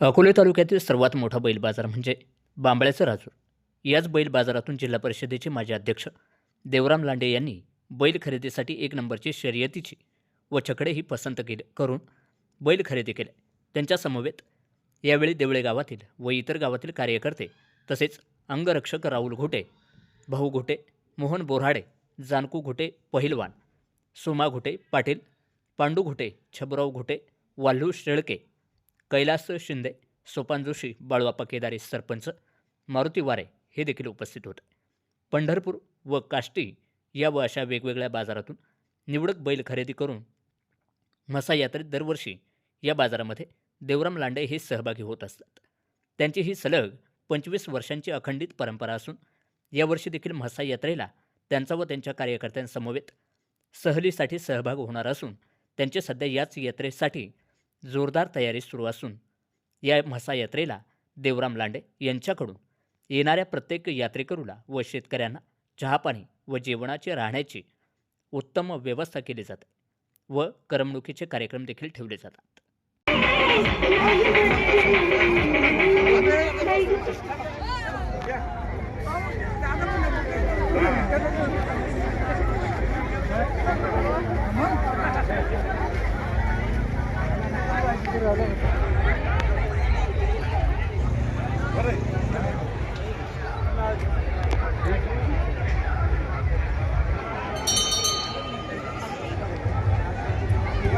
अकोले तालुक्यातील सर्वात मोठा बैल बाजार म्हणजे बांबळ्याचं राजूर याच बैल बाजारातून जिल्हा परिषदेचे माजी अध्यक्ष देवराम लांडे यांनी बैल खरेदीसाठी एक नंबरची शर्यतीची व छकडेही पसंत केले करून बैल खरेदी केले. त्यांच्यासमवेत यावेळी देवळे गावातील व इतर गावातील कार्यकर्ते तसेच अंगरक्षक राहुल घोटे भाऊ घोटे मोहन बोराडे जानकू घोटे पहिलवान सोमा घोटे पाटील पांडू घोटे छबराव घोटे वाल्हू शेळके कैलास शिंदे सोपान जोशी बाळवापा केदारे सरपंच मारुती वारे हे देखील उपस्थित होते. पंढरपूर व काष्टी या व अशा वेगवेगळ्या बाजारातून निवडक बैल खरेदी करून मसा यात्रेत दरवर्षी या बाजारामध्ये देवराम लांडे हे सहभागी होत असतात. त्यांची ही सलग पंचवीस वर्षांची अखंडित परंपरा असून यावर्षी देखील म्हसा यात्रेला त्यांचा व त्यांच्या कार्यकर्त्यांसमवेत सहलीसाठी सहभाग होणार असून त्यांचे सध्या याच यात्रेसाठी जोरदार तयारी सुरू असून या म्हसा यात्रेला देवराम लांडे यांच्याकडून येणाऱ्या प्रत्येक यात्रेकरूला व शेतकऱ्यांना चहापाणी व जेवणाची राहण्याची उत्तम व्यवस्था केली जाते व करमणुकीचे कार्यक्रम देखील ठेवले जातात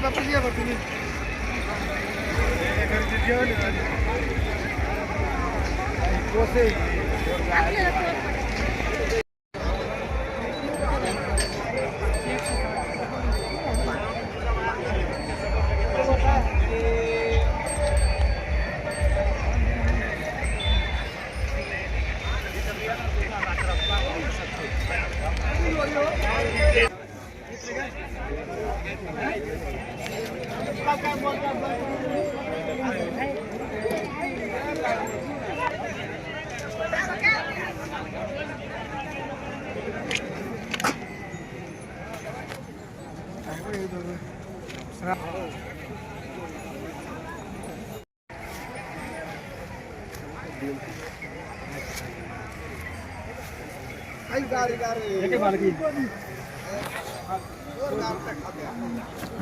बापू या बा तुम्ही घरचे जेवण आहे माझे. आणि कोसे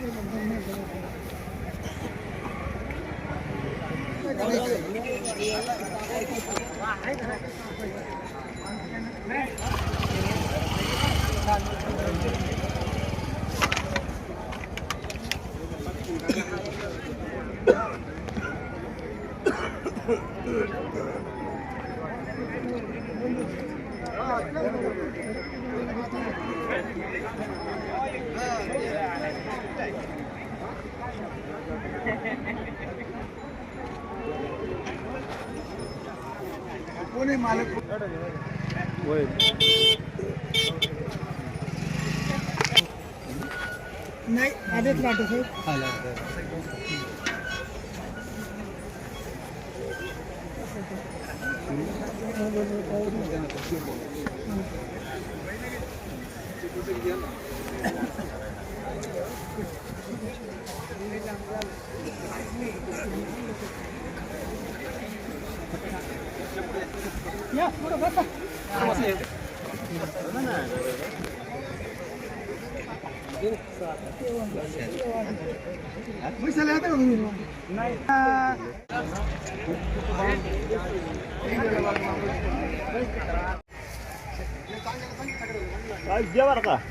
สวัสดีครับ कोणी मालक? नाही आधीच लाटू साहेब या पुढं बसा पैशाला येतं का तुम्ही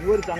पुढे धाव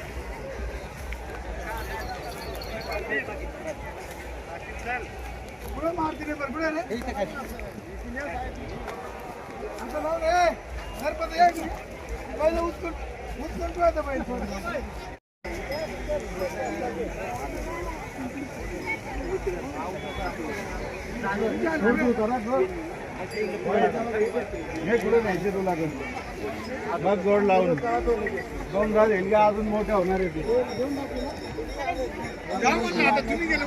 पुढे मारती रे. बरोबर रे आमचं नाव रे गणपती आहे की पहिले उचकून उचकून ठेवायचं पहिले हे पुढे न्यायचे तुला बघ जोड लावून. दोन झाले हे अजून मोठे होणार आहे ते तुम्ही गेले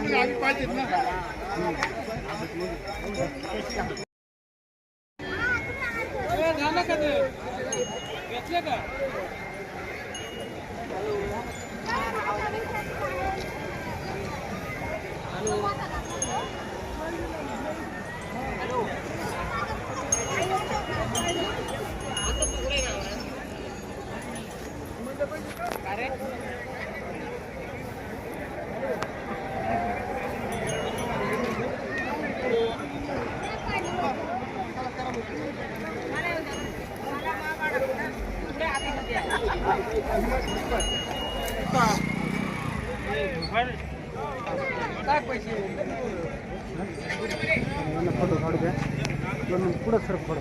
থাকবে ಫೋಟೋ ನೋಡಿದೆ ಪುಡ ಸರ್ ಫೋಟೋ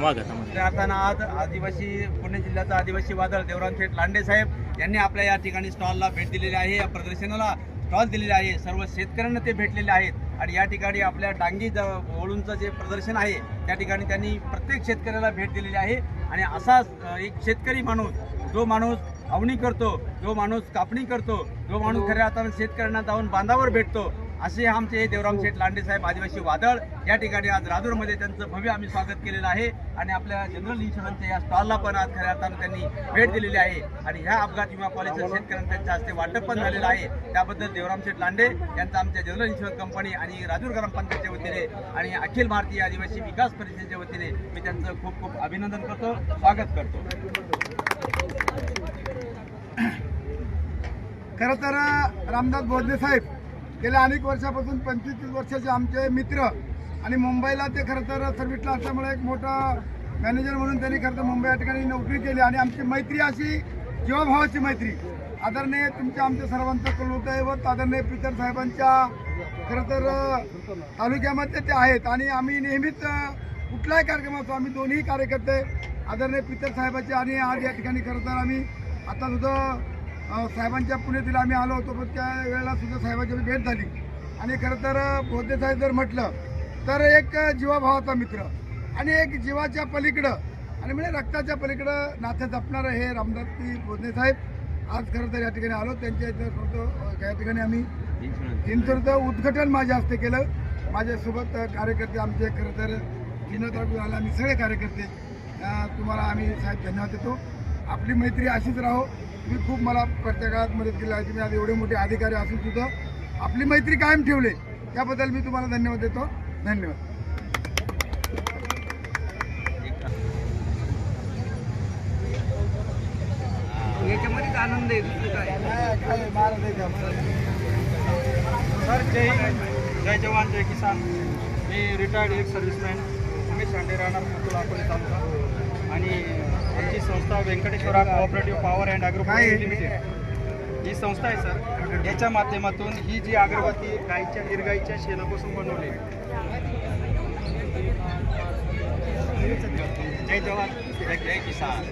दोन आज आदिवासी पुणे जिल्ह्याचा आदिवासी वादळ देवराम शेठ लांडे साहेब यांनी आपल्या या ठिकाणी स्टॉलला भेट दिलेली आहे या प्रदर्शनाला स्टॉल दिलेले आहे. सर्व शेतकऱ्यांना ते भेटलेले आहेत. आणि या ठिकाणी आपल्या डांगी ज वळूंचं जे प्रदर्शन आहे त्या ठिकाणी त्यांनी प्रत्येक शेतकऱ्याला भेट दिलेली आहे. आणि असाच एक शेतकरी माणूस जो माणूस अवनी करतो जो माणूस कापणी करतो जो माणूस खऱ्या अर्थानं शेतकऱ्यांना जाऊन बांधावर भेटतो असे आमचे देवराम शेठ लांडे साहेब आदिवासी वादळ या ठिकाणी आज राजूरमध्ये त्यांचं भव्य आम्ही स्वागत केलेलं आहे. आणि आपल्या जनरल इन्शुरन्सच्या या स्टॉलला पण आज खऱ्या अर्थानं त्यांनी भेट दिलेली आहे. आणि ह्या अपघात विमा पॉलिसी शेतकऱ्यांना त्यांच्या हस्ते वाटप पण झालेलं आहे. त्याबद्दल देवराम शेठ लांडे यांचं आमच्या जनरल इन्शुरन्स कंपनी आणि राजूर ग्रामपंचायतच्या वतीने आणि अखिल भारतीय आदिवासी विकास परिषदेच्या वतीने मी त्यांचं खूप खूप अभिनंदन करतो स्वागत करतो. खरं तर रामदास बोधले साहेब गेल्या अनेक वर्षापासून पंचवीस तीस वर्षाचे आमचे मित्र आणि मुंबईला ते खरं तर सर्व्हिसला असल्यामुळे एक मोठा मॅनेजर म्हणून त्यांनी खरं तर मुंबई या ठिकाणी नोकरी केली आणि आमची मैत्री अशी जीवाभावाची मैत्री. आदरणीय तुमच्या आमच्या सर्वांचं कुलदैवत आदरणीय पितर साहेबांच्या खरं तर तालुक्यामध्ये ते आहेत आणि आम्ही नेहमीच कुठलाही कार्यक्रम असतो आम्ही दोन्ही कार्यकर्ते आदरणीय पितर साहेबाचे आणि आज या ठिकाणी खरं तर आम्ही आता सुद्धा साहेबांच्या पुण्यातील आम्ही आलो होतो पण त्या वेळेला सुद्धा साहेबांची भेट झाली. आणि खरं तर बोधे साहेब जर म्हटलं तर एक जीवाभावाचा मित्र आणि एक जीवाच्या पलीकडं आणि म्हणजे रक्ताच्या पलीकडं नातं जपणारं हे रामदासजी बोधने साहेब. आज खरं तर या ठिकाणी आलो. त्यांच्या इथं या ठिकाणी आम्ही इन्शुरन्सचं उद्घाटन माझ्या हस्ते केलं. माझ्यासोबत कार्यकर्ते आमचे खरं तर जिल्हा तालुक्याला आम्ही सगळे कार्यकर्ते तुम्हाला आम्ही साहेब धन्यवाद देतो. आपली मैत्री अशीच राहो. तुम्ही खूप मला प्रत्येक काळात मदत केली आहे. तुम्ही आज एवढे मोठे अधिकारी असून सुद्धा आपली मैत्री कायम ठेवली. त्याबद्दल मी तुम्हाला धन्यवाद देतो. धन्यवाद. याच्यामध्येच आनंद आहे. दुसरं काय? सर जय हिंद. जय जवान जय किसान. मी रिटायर्ड एक सर्व्हिसमॅन उमेश शांडे राहणार अकोले तालुका. आणि आमची संस्था व्यंकटेश्वरा कोऑपरेटिव्ह पॉवर अँड आहे? लिमिटेड ही संस्था आहे सर. याच्या माध्यमातून ही जी अगरबत्ती गाईच्या गिरगाईच्या शेणापासून बनवली जय जवान. जय किसान.